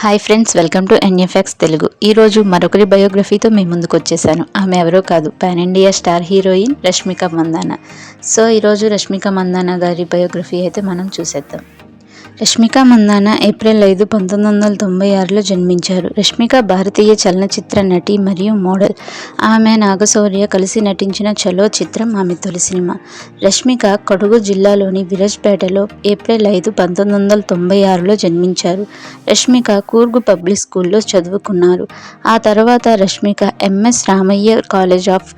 Hi friends welcome to NFX Telugu ఈరోజు మరొకరి బయోగ్రఫీతో మీ ముందుకు వచ్చేసాను. ఆమె ఎవరో కాదు pan India star heroine Rashmika Mandanna. So ఈరోజు రష్మిక మందాన గారి బయోగ్రఫీ అయితే మనం చూసేద్దాం. రష్మిక మందాన ఏప్రిల్ ఐదు పంతొమ్మిది వందల తొంభై ఆరులో జన్మించారు. రష్మిక భారతీయ చలనచిత్ర నటి మరియు మోడల్. ఆమె నాగశౌర్య కలిసి నటించిన చలో చిత్రం ఆమె తొలి సినిమా. రష్మిక కొడుగు జిల్లాలోని విరజ్పేటలో ఏప్రిల్ ఐదు పంతొమ్మిది వందల తొంభై ఆరులో జన్మించారు. రష్మిక కూర్గు పబ్లిక్ స్కూల్లో చదువుకున్నారు. ఆ తర్వాత Rashmika MS Ramaiah college of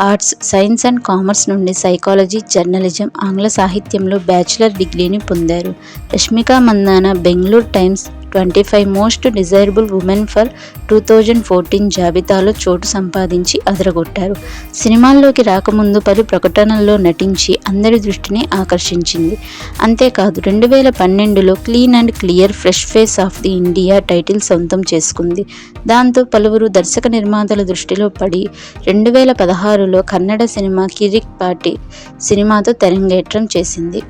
arts science and commerce నుండి సైకాలజీ జర్నలిజం ఆంగ్ల సాహిత్యంలో బ్యాచిలర్ డిగ్రీని పొందారు. Rashmika Mandanna Bengaluru Times twenty five most desirable women for two thousand fourteen జాబితాలో చోటు సంపాదించి అదరగొట్టారు. సినిమాల్లోకి రాకముందు పలు ప్రకటనల్లో నటించి అందరి దృష్టిని ఆకర్షించింది. అంతేకాదు రెండు వేల పన్నెండులో clean and clear fresh face of the India title సొంతం చేసుకుంది. దాంతో పలువురు దర్శక నిర్మాతల దృష్టిలో పడి రెండు వేల పదహారులో కన్నడ సినిమా కిరిక్ పార్టీ సినిమాతో తెరంగేట్రం చేసింది.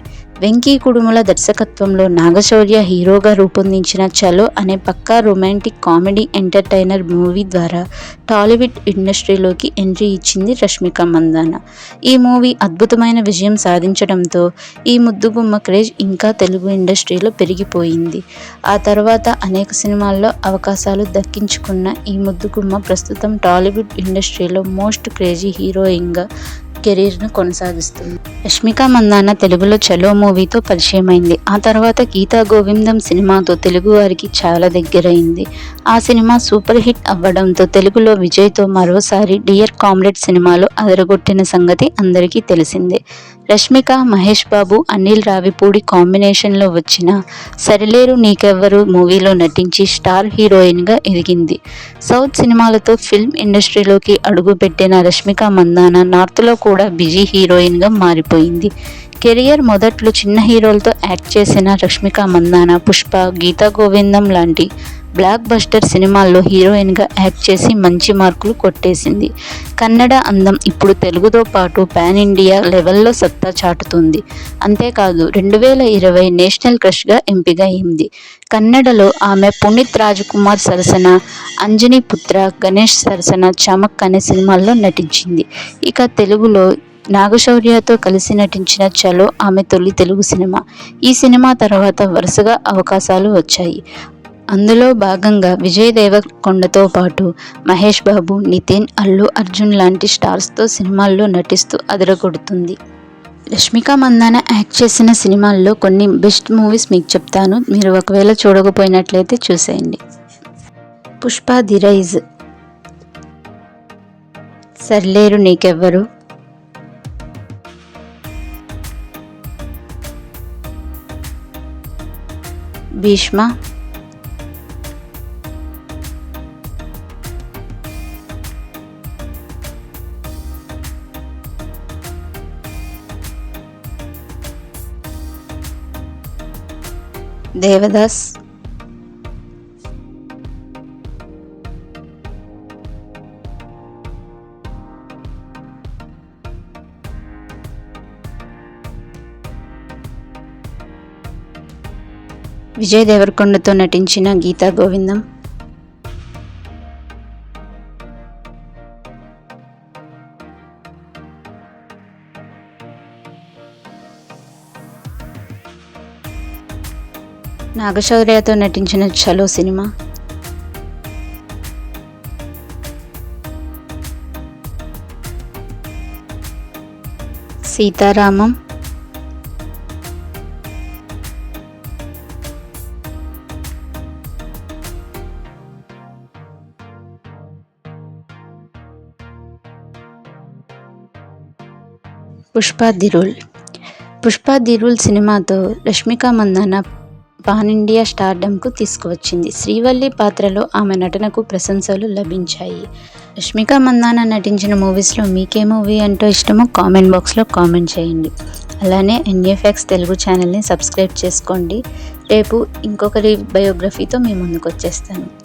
వెంకీ కుడుముల దర్శకత్వంలో నాగశౌర్య హీరోగా రూపొందించిన చలో అనే పక్కా రొమాంటిక్ కామెడీ ఎంటర్టైనర్ మూవీ ద్వారా టాలీవుడ్ ఇండస్ట్రీలోకి ఎంట్రీ ఇచ్చింది రష్మిక మందాన. ఈ మూవీ అద్భుతమైన విజయం సాధించడంతో ఈ ముద్దుగుమ్మ క్రేజ్ ఇంకా తెలుగు ఇండస్ట్రీలో పెరిగిపోయింది. ఆ తర్వాత అనేక సినిమాల్లో అవకాశాలు దక్కించుకున్న ఈ ముద్దుగుమ్మ ప్రస్తుతం టాలీవుడ్ ఇండస్ట్రీలో మోస్ట్ క్రేజీ హీరోయిన్గా కెరీర్ను కొనసాగిస్తుంది. రష్మిక మందాన తెలుగులో చలో మూవీతో పరిచయమైంది. ఆ తర్వాత గీతా గోవిందం సినిమాతో తెలుగు వారికి చాలా దగ్గరైంది. ఆ సినిమా సూపర్ హిట్ అవ్వడంతో తెలుగులో విజయ్తో మరోసారి డియర్ కామ్రేడ్ సినిమాలో అదరగొట్టిన సంగతి అందరికీ తెలిసిందే. రష్మిక మహేష్ బాబు అనిల్ రావిపూడి కాంబినేషన్లో వచ్చిన సరిలేరు నీకెవ్వరు మూవీలో నటించి స్టార్ హీరోయిన్గా ఎదిగింది. సౌత్ సినిమాలతో ఫిల్మ్ ఇండస్ట్రీలోకి అడుగుపెట్టిన రష్మిక మందాన నార్త్లో కూడా కూడా బిజీ హీరోయిన్గా మారిపోయింది. కెరియర్ మొదట్లో చిన్న హీరోలతో యాక్ట్ చేసిన రష్మిక మందాన పుష్ప గీతా గోవిందం లాంటి బ్లాక్ బస్టర్ సినిమాల్లో హీరోయిన్గా యాక్ట్ చేసి మంచి మార్కులు కొట్టేసింది. కన్నడ అందం ఇప్పుడు తెలుగుతో పాటు పాన్ ఇండియా లెవెల్లో సత్తా చాటుతుంది. అంతేకాదు రెండు వేల ఇరవై నేషనల్ క్రష్గా ఎంపిక అయింది. కన్నడలో ఆమె పునీత్ రాజకుమార్ సరసన అంజనీ పుత్ర గణేష్ సరసన చమక్ అనే సినిమాల్లో నటించింది. ఇక తెలుగులో నాగశౌర్యతో కలిసి నటించిన చలో ఆమె తొలి తెలుగు సినిమా. ఈ సినిమా తర్వాత వరుసగా అవకాశాలు వచ్చాయి. అందులో భాగంగా విజయ్ దేవరకొండతో పాటు మహేష్ బాబు నితిన్ అల్లు అర్జున్ లాంటి స్టార్స్తో సినిమాల్లో నటిస్తూ అదరగొడుతుంది. రష్మిక మందాన యాక్ట్ చేసిన సినిమాల్లో కొన్ని బెస్ట్ మూవీస్ మీకు చెప్తాను. మీరు ఒకవేళ చూడకపోయినట్లయితే చూసేయండి. Pushpa the rise. సర్లేరు Neekevvaru? Bheeshma. Devadas. Vijay దేవరకొండతో నటించిన గీతా గోవిందం. నాగశౌర్యతో నటించిన Chalo cinema. Sitaramam. Pushpa the rule. Pushpa the rule సినిమాతో రష్మిక మందాన పాన్ ఇండియా స్టార్డమ్కు తీసుకువచ్చింది. శ్రీవల్లి పాత్రలో ఆమె నటనకు ప్రశంసలు లభించాయి. రష్మిక మందాన నటించిన మూవీస్లో మీకే మూవీ అంటూ ఇష్టమో కామెంట్ బాక్స్లో కామెంట్ చేయండి. అలానే ఎన్ఎఫ్ఎక్స్ తెలుగు ఛానల్ని సబ్స్క్రైబ్ చేసుకోండి. రేపు ఇంకొకరి బయోగ్రఫీతో మీ ముందుకు వచ్చేస్తాను